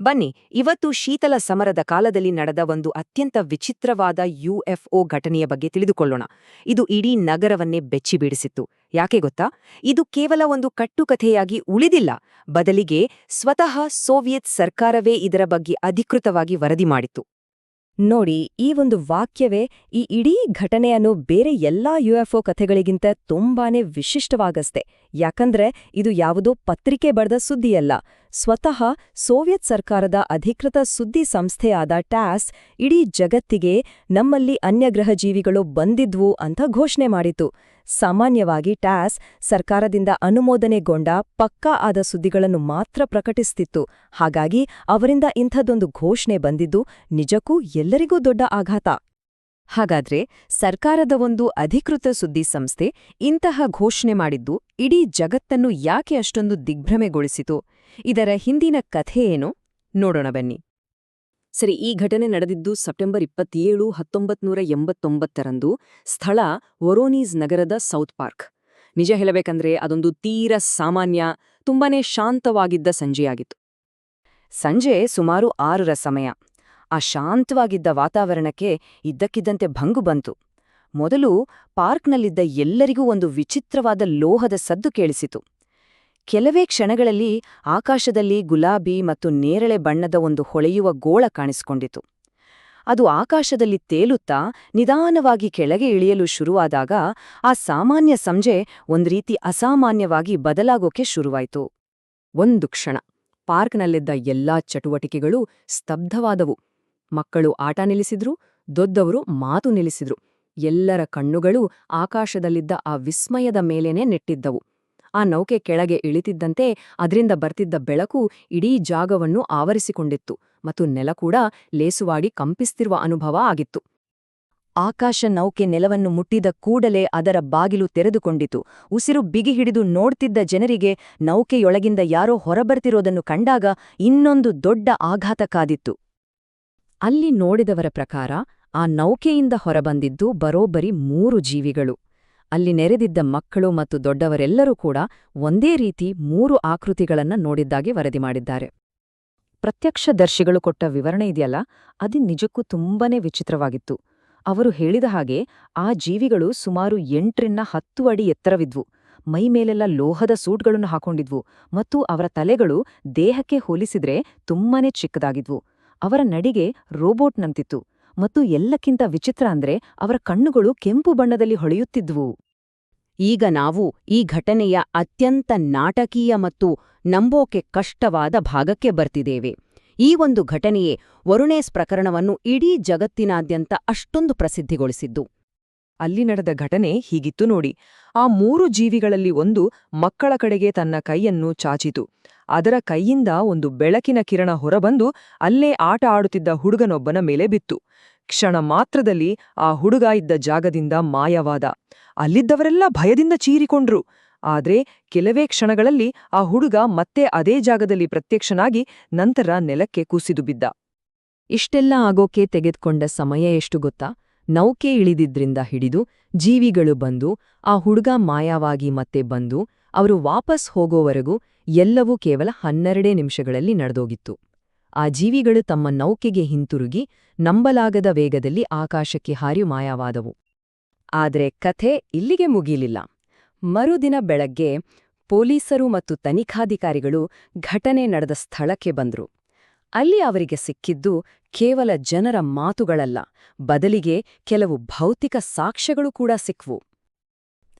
ಬನ್ನಿ, ಇವತ್ತು ಶೀತಲ ಸಮರದ ಕಾಲದಲ್ಲಿ ನಡೆದ ಒಂದು ಅತ್ಯಂತ ವಿಚಿತ್ರವಾದ ಯುಎಫ್ಒ ಘಟನೆಯ ಬಗ್ಗೆ ತಿಳಿದುಕೊಳ್ಳೋಣ. ಇದು ಇಡೀ ನಗರವನ್ನೇ ಬೆಚ್ಚಿಬೀಡಿಸಿತ್ತು. ಯಾಕೆ ಗೊತ್ತಾ? ಇದು ಕೇವಲ ಒಂದು ಕಟ್ಟುಕಥೆಯಾಗಿ ಉಳಿದಿಲ್ಲ. ಬದಲಿಗೆ ಸ್ವತಃ ಸೋವಿಯತ್ ಸರ್ಕಾರವೇ ಇದರ ಬಗ್ಗೆ ಅಧಿಕೃತವಾಗಿ ವರದಿ ಮಾಡಿತ್ತು. ನೋಡಿ, ಈ ಒಂದು ವಾಕ್ಯವೇ ಈ ಇಡೀ ಘಟನೆಯನ್ನು ಬೇರೆ ಎಲ್ಲಾ ಯುಎಫ್ಒ ಕಥೆಗಳಿಗಿಂತ ತುಂಬಾನೇ ವಿಶಿಷ್ಟವಾಗಸ್ತೆ. ಯಾಕಂದ್ರೆ ಇದು ಯಾವುದೋ ಪತ್ರಿಕೆ ಬರೆದ ಸುದ್ದಿಯಲ್ಲ. ಸ್ವತಃ ಸೋವಿಯತ್ ಸರ್ಕಾರದ ಅಧಿಕೃತ ಸುದ್ದಿ ಸಂಸ್ಥೆಯಾದ ಟ್ಯಾಸ್ ಇಡೀ ಜಗತ್ತಿಗೆ ನಮ್ಮಲ್ಲಿ ಅನ್ಯಗ್ರಹ ಜೀವಿಗಳು ಬಂದಿದ್ವು ಅಂತ ಘೋಷಣೆ ಮಾಡಿತು. ಸಾಮಾನ್ಯವಾಗಿ ಟ್ಯಾಸ್ ಸರ್ಕಾರದಿಂದ ಅನುಮೋದನೆಗೊಂಡ ಪಕ್ಕಾ ಆದ ಸುದ್ದಿಗಳನ್ನು ಮಾತ್ರ ಪ್ರಕಟಿಸ್ತಿತ್ತು. ಹಾಗಾಗಿ ಅವರಿಂದ ಇಂಥದ್ದೊಂದು ಘೋಷಣೆ ಬಂದಿದ್ದು ನಿಜಕ್ಕೂ ಎಲ್ಲರಿಗೂ ದೊಡ್ಡ ಆಘಾತ. ಹಾಗಾದ್ರೆ ಸರ್ಕಾರದ ಒಂದು ಅಧಿಕೃತ ಸುದ್ದಿ ಸಂಸ್ಥೆ ಇಂತಹ ಘೋಷಣೆ ಮಾಡಿದ್ದು ಇಡೀ ಜಗತ್ತನ್ನು ಯಾಕೆ ಅಷ್ಟೊಂದು ದಿಗ್ಭ್ರಮೆಗೊಳಿಸಿತು? ಇದರ ಹಿಂದಿನ ಕಥೆಯೇನು ನೋಡೋಣ ಬನ್ನಿ. ಸರಿ, ಈ ಘಟನೆ ನಡೆದಿದ್ದು ಸೆಪ್ಟೆಂಬರ್ ಇಪ್ಪತ್ತೇಳು, ಹತ್ತೊಂಬತ್ನೂರ ಎಂಬತ್ತೊಂಬತ್ತರಂದು ಸ್ಥಳ ವರೋನೀಸ್ ನಗರದ ಸೌತ್ ಪಾರ್ಕ್. ನಿಜ ಹೇಳಬೇಕಂದ್ರೆ ಅದೊಂದು ತೀರ ಸಾಮಾನ್ಯ, ತುಂಬಾನೇ ಶಾಂತವಾಗಿದ್ದ ಸಂಜೆಯಾಗಿತ್ತು. ಸಂಜೆ ಸುಮಾರು ಆರರ ಸಮಯ. ಆ ಶಾಂತವಾಗಿದ್ದ ವಾತಾವರಣಕ್ಕೆ ಇದ್ದಕ್ಕಿದ್ದಂತೆ ಭಂಗು ಬಂತು. ಮೊದಲು ಪಾರ್ಕ್ನಲ್ಲಿದ್ದ ಎಲ್ಲರಿಗೂ ಒಂದು ವಿಚಿತ್ರವಾದ ಲೋಹದ ಸದ್ದು ಕೇಳಿಸಿತು. ಕೆಲವೇ ಕ್ಷಣಗಳಲ್ಲಿ ಆಕಾಶದಲ್ಲಿ ಗುಲಾಬಿ ಮತ್ತು ನೇರಳೆ ಬಣ್ಣದ ಒಂದು ಹೊಳೆಯುವ ಗೋಳ ಕಾಣಿಸಿಕೊಂಡಿತು. ಅದು ಆಕಾಶದಲ್ಲಿ ತೇಲುತ್ತಾ ನಿಧಾನವಾಗಿ ಕೆಳಗೆ ಇಳಿಯಲು ಶುರುವಾದಾಗ ಆ ಸಾಮಾನ್ಯ ಸಂಜೆ ಒಂದ್ರೀತಿ ಅಸಾಮಾನ್ಯವಾಗಿ ಬದಲಾಗೋಕೆ ಶುರುವಾಯಿತು. ಒಂದು ಕ್ಷಣ ಪಾರ್ಕ್ನಲ್ಲಿದ್ದ ಎಲ್ಲಾ ಚಟುವಟಿಕೆಗಳು ಸ್ತಬ್ಧವಾದವು. ಮಕ್ಕಳು ಆಟ ನಿಲ್ಲಿಸಿದ್ರು, ದೊದ್ದವರು ಮಾತು ನಿಲ್ಲಿಸಿದ್ರು. ಎಲ್ಲರ ಕಣ್ಣುಗಳು ಆಕಾಶದಲ್ಲಿದ್ದ ಆ ವಿಸ್ಮಯದ ಮೇಲೇನೆ ನೆಟ್ಟಿದ್ದವು. ಆ ನೌಕೆ ಕೆಳಗೆ ಇಳಿತಿದ್ದಂತೆ ಅದರಿಂದ ಬರ್ತಿದ್ದ ಬೆಳಕು ಇಡೀ ಜಾಗವನ್ನು ಆವರಿಸಿಕೊಂಡಿತ್ತು ಮತ್ತು ನೆಲ ಕೂಡ ಲೇಸುವಾಡಿ ಕಂಪಿಸ್ತಿರುವ ಅನುಭವ ಆಗಿತ್ತು. ಆಕಾಶ ನೌಕೆ ನೆಲವನ್ನು ಮುಟ್ಟಿದ ಕೂಡಲೇ ಅದರ ಬಾಗಿಲು ತೆರೆದುಕೊಂಡಿತು. ಉಸಿರು ಬಿಗಿ ಹಿಡಿದು ನೋಡ್ತಿದ್ದ ಜನರಿಗೆ ನೌಕೆಯೊಳಗಿಂದ ಯಾರೋ ಹೊರಬರ್ತಿರೋದನ್ನು ಕಂಡಾಗ ಇನ್ನೊಂದು ದೊಡ್ಡ ಆಘಾತ ಕಾದಿತ್ತು ಅಲ್ಲಿ ನೋಡಿದವರ ಪ್ರಕಾರ ಆ ನೌಕೆಯಿಂದ ಹೊರಬಂದಿದ್ದು ಬರೋಬ್ಬರಿ ಮೂರು ಜೀವಿಗಳು. ಅಲ್ಲಿ ನೆರೆದಿದ್ದ ಮಕ್ಕಳು ಮತ್ತು ದೊಡ್ಡವರೆಲ್ಲರೂ ಕೂಡ ಒಂದೇ ರೀತಿ ಮೂರು ಆಕೃತಿಗಳನ್ನ ನೋಡಿದ್ದಾಗಿ ವರದಿ ಮಾಡಿದ್ದಾರೆ. ಪ್ರತ್ಯಕ್ಷದರ್ಶಿಗಳು ಕೊಟ್ಟ ವಿವರಣೆ ಇದೆಯಲ್ಲ, ಅದು ನಿಜಕ್ಕೂ ತುಂಬಾನೇ ವಿಚಿತ್ರವಾಗಿತ್ತು. ಅವರು ಹೇಳಿದ ಹಾಗೆ ಆ ಜೀವಿಗಳು ಸುಮಾರು ಎಂಟರಿಂದ ಹತ್ತು ಅಡಿ ಎತ್ತರವಿದ್ವು. ಮೈಮೇಲೆಲ್ಲ ಲೋಹದ ಸೂಟ್ಗಳನ್ನು ಹಾಕೊಂಡಿದ್ವು ಮತ್ತು ಅವರ ತಲೆಗಳು ದೇಹಕ್ಕೆ ಹೋಲಿಸಿದ್ರೆ ತುಂಬಾನೇ ಚಿಕ್ಕದಾಗಿದ್ವು. ಅವರ ನಡಿಗೆ ರೋಬೋಟ್ನಂತಿತ್ತು ಮತ್ತು ಎಲ್ಲಕ್ಕಿಂತ ವಿಚಿತ್ರ ಅಂದ್ರೆ ಅವರ ಕಣ್ಣುಗಳು ಕೆಂಪು ಬಣ್ಣದಲ್ಲಿ ಹೊಳೆಯುತ್ತಿದ್ವು. ಈಗ ನಾವು ಈ ಘಟನೆಯ ಅತ್ಯಂತ ನಾಟಕೀಯ ಮತ್ತು ನಂಬೋಕೆ ಕಷ್ಟವಾದ ಭಾಗಕ್ಕೆ ಬರ್ತಿದ್ದೇವೆ. ಈ ಒಂದು ಘಟನೆಯೇ ವರುಣೇಸ್ ಪ್ರಕರಣವನ್ನು ಇಡೀ ಜಗತ್ತಿನಾದ್ಯಂತ ಅಷ್ಟೊಂದು ಪ್ರಸಿದ್ಧಿಗೊಳಿಸಿದ್ದು. ಅಲ್ಲಿ ನಡೆದ ಘಟನೆ ಹೀಗಿತ್ತು ನೋಡಿ. ಆ ಮೂರು ಜೀವಿಗಳಲ್ಲಿ ಒಂದು ಮಕ್ಕಳ ಕಡೆಗೆ ತನ್ನ ಕೈಯನ್ನು ಚಾಚಿತು. ಅದರ ಕೈಯಿಂದ ಒಂದು ಬೆಳಕಿನ ಕಿರಣ ಹೊರಬಂದು ಅಲ್ಲೇ ಆಟ ಆಡುತ್ತಿದ್ದ ಹುಡುಗನೊಬ್ಬನ ಮೇಲೆ ಬಿತ್ತು. ಕ್ಷಣ ಮಾತ್ರದಲ್ಲಿ ಆ ಹುಡುಗ ಇದ್ದ ಜಾಗದಿಂದ ಮಾಯವಾದ. ಅಲ್ಲಿದ್ದವರೆಲ್ಲ ಭಯದಿಂದ ಚೀರಿಕೊಂಡ್ರು. ಆದ್ರೆ ಕೆಲವೇ ಕ್ಷಣಗಳಲ್ಲಿ ಆ ಹುಡುಗ ಮತ್ತೆ ಅದೇ ಜಾಗದಲ್ಲಿ ಪ್ರತ್ಯಕ್ಷನಾಗಿ ನಂತರ ನೆಲಕ್ಕೆ ಕುಸಿದು ಬಿದ್ದ. ಇಷ್ಟೆಲ್ಲ ಆಗೋಕೆ ತೆಗೆದುಕೊಂಡ ಸಮಯ ಎಷ್ಟು ಗೊತ್ತಾ? ನೌಕೆ ಇಳಿದಿದ್ರಿಂದ ಹಿಡಿದು ಜೀವಿಗಳು ಬಂದು, ಆ ಹುಡುಗ ಮಾಯವಾಗಿ ಮತ್ತೆ ಬಂದು, ಅವರು ವಾಪಸ್ ಹೋಗೋವರೆಗೂ ಎಲ್ಲವೂ ಕೇವಲ ಹನ್ನೆರಡೇ ನಿಮಿಷಗಳಲ್ಲಿ ನಡೆದೋಗಿತ್ತು. ಆ ಜೀವಿಗಳು ತಮ್ಮ ನೌಕೆಗೆ ಹಿಂತಿರುಗಿ ನಂಬಲಾಗದ ವೇಗದಲ್ಲಿ ಆಕಾಶಕ್ಕೆ ಹಾರಿ ಮಾಯವಾದವು. ಆದರೆ ಕಥೆ ಇಲ್ಲಿಗೆ ಮುಗೀಲಿಲ್ಲ ಮರುದಿನ ಬೆಳಗ್ಗೆ ಪೊಲೀಸರು ಮತ್ತು ತನಿಖಾಧಿಕಾರಿಗಳು ಘಟನೆ ನಡೆದ ಸ್ಥಳಕ್ಕೆ ಬಂದರು. ಅಲ್ಲಿ ಅವರಿಗೆ ಸಿಕ್ಕಿದ್ದು ಕೇವಲ ಜನರ ಮಾತುಗಳಲ್ಲ, ಬದಲಿಗೆ ಕೆಲವು ಭೌತಿಕ ಸಾಕ್ಷ್ಯಗಳು ಕೂಡ ಸಿಕ್ವು.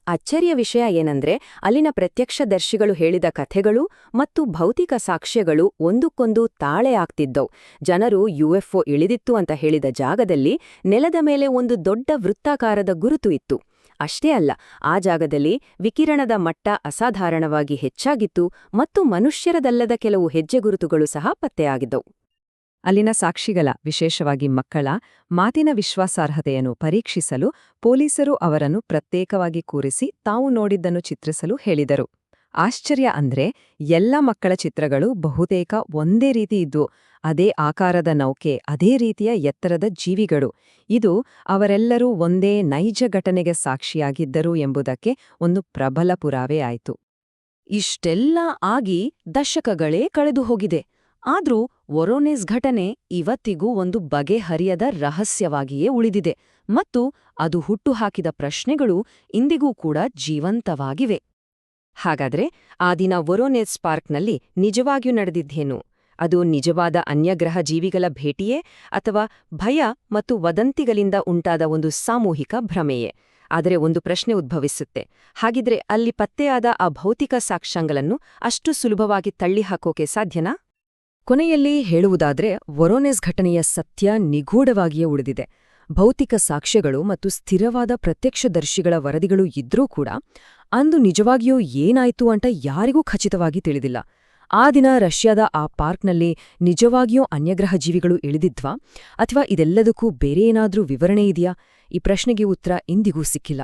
ಅಚ್ಚರಿಯ ವಿಷಯ ಏನಂದ್ರೆ, ಅಲ್ಲಿನ ಪ್ರತ್ಯಕ್ಷದರ್ಶಿಗಳು ಹೇಳಿದ ಕಥೆಗಳು ಮತ್ತು ಭೌತಿಕ ಸಾಕ್ಷ್ಯಗಳು ಒಂದಕ್ಕೊಂದು ತಾಳೆ ಆಗ್ತಿದ್ದವು. ಜನರು ಯುಎಫ್ಒ ಇಳಿದಿತ್ತು ಅಂತ ಹೇಳಿದ ಜಾಗದಲ್ಲಿ ನೆಲದ ಮೇಲೆ ಒಂದು ದೊಡ್ಡ ವೃತ್ತಾಕಾರದ ಗುರುತು ಇತ್ತು. ಅಷ್ಟೇ ಅಲ್ಲ, ಆ ಜಾಗದಲ್ಲಿ ವಿಕಿರಣದ ಮಟ್ಟ ಅಸಾಧಾರಣವಾಗಿ ಹೆಚ್ಚಾಗಿತ್ತು ಮತ್ತು ಮನುಷ್ಯರದಲ್ಲದ ಕೆಲವು ಹೆಜ್ಜೆಗುರುತುಗಳು ಸಹ ಪತ್ತೆಯಾಗಿದ್ದವು. ಅಲ್ಲಿನ ಸಾಕ್ಷಿಗಳ, ವಿಶೇಷವಾಗಿ ಮಕ್ಕಳ, ಮಾತಿನ ವಿಶ್ವಾಸಾರ್ಹತೆಯನ್ನು ಪರೀಕ್ಷಿಸಲು ಪೊಲೀಸರು ಅವರನ್ನು ಪ್ರತ್ಯೇಕವಾಗಿ ಕೂರಿಸಿ ತಾವು ನೋಡಿದ್ದನ್ನು ಚಿತ್ರಿಸಲು ಹೇಳಿದರು. ಆಶ್ಚರ್ಯ ಅಂದ್ರೆ, ಎಲ್ಲ ಮಕ್ಕಳ ಚಿತ್ರಗಳು ಬಹುತೇಕ ಒಂದೇ ರೀತಿ ಇದ್ದು, ಅದೇ ಆಕಾರದ ನೌಕೆ, ಅದೇ ರೀತಿಯ ಎತ್ತರದ ಜೀವಿಗಳು. ಇದು ಅವರೆಲ್ಲರೂ ಒಂದೇ ನೈಜ ಘಟನೆಗೆ ಸಾಕ್ಷಿಯಾಗಿದ್ದರು ಎಂಬುದಕ್ಕೆ ಒಂದು ಪ್ರಬಲ ಪುರಾವೆ ಆಯಿತು. ಇಷ್ಟೆಲ್ಲ ಆಗಿ ದಶಕಗಳೇ ಕಳೆದು ಹೋಗಿದೆ ಆದ್ರೂ ವೊರೋನೆಸ್ ಘಟನೆ ಇವತ್ತಿಗೂ ಒಂದು ಬಗೆಹರಿಯದ ರಹಸ್ಯವಾಗಿಯೇ ಉಳಿದಿದೆ ಮತ್ತು ಅದು ಹುಟ್ಟುಹಾಕಿದ ಪ್ರಶ್ನೆಗಳು ಇಂದಿಗೂ ಕೂಡ ಜೀವಂತವಾಗಿವೆ. ಹಾಗಾದ್ರೆ ಆ ದಿನ ವೊರೋನೆಸ್ ಪಾರ್ಕ್ನಲ್ಲಿ ನಿಜವಾಗಿಯೂ ನಡೆದಿದ್ದೇನು? ಅದು ನಿಜವಾದ ಅನ್ಯಗ್ರಹ ಜೀವಿಗಳ ಭೇಟಿಯೇ ಅಥವಾ ಭಯ ಮತ್ತು ವದಂತಿಗಳಿಂದ ಉಂಟಾದ ಒಂದು ಸಾಮೂಹಿಕ ಭ್ರಮೆಯೇ? ಆದರೆ ಒಂದು ಪ್ರಶ್ನೆ ಉದ್ಭವಿಸುತ್ತೆ. ಹಾಗಿದ್ರೆ ಅಲ್ಲಿ ಪತ್ತೆಯಾದ ಆ ಭೌತಿಕ ಸಾಕ್ಷ್ಯಗಳನ್ನು ಅಷ್ಟು ಸುಲಭವಾಗಿ ತಳ್ಳಿಹಾಕೋಕೆ ಸಾಧ್ಯನಾ? ಕೊನೆಯಲ್ಲಿ ಹೇಳುವುದಾದ್ರೆ, ವೊರೋನೆಸ್ ಘಟನೆಯ ಸತ್ಯ ನಿಗೂಢವಾಗಿಯೇ ಉಳಿದಿದೆ. ಭೌತಿಕ ಸಾಕ್ಷ್ಯಗಳು ಮತ್ತು ಸ್ಥಿರವಾದ ಪ್ರತ್ಯಕ್ಷದರ್ಶಿಗಳ ವರದಿಗಳು ಇದ್ರೂ ಕೂಡ, ಅಂದು ನಿಜವಾಗಿಯೂ ಏನಾಯ್ತು ಅಂತ ಯಾರಿಗೂ ಖಚಿತವಾಗಿ ತಿಳಿದಿಲ್ಲ. ಆ ದಿನ ರಷ್ಯಾದ ಆ ಪಾರ್ಕ್ನಲ್ಲಿ ನಿಜವಾಗಿಯೂ ಅನ್ಯಗ್ರಹ ಜೀವಿಗಳು ಇಳಿದಿದ್ವಾ? ಅಥವಾ ಇದೆಲ್ಲದಕ್ಕೂ ಬೇರೆ ಏನಾದರೂ ವಿವರಣೆ ಇದೆಯಾ? ಈ ಪ್ರಶ್ನೆಗೆ ಉತ್ತರ ಇಂದಿಗೂ ಸಿಕ್ಕಿಲ್ಲ.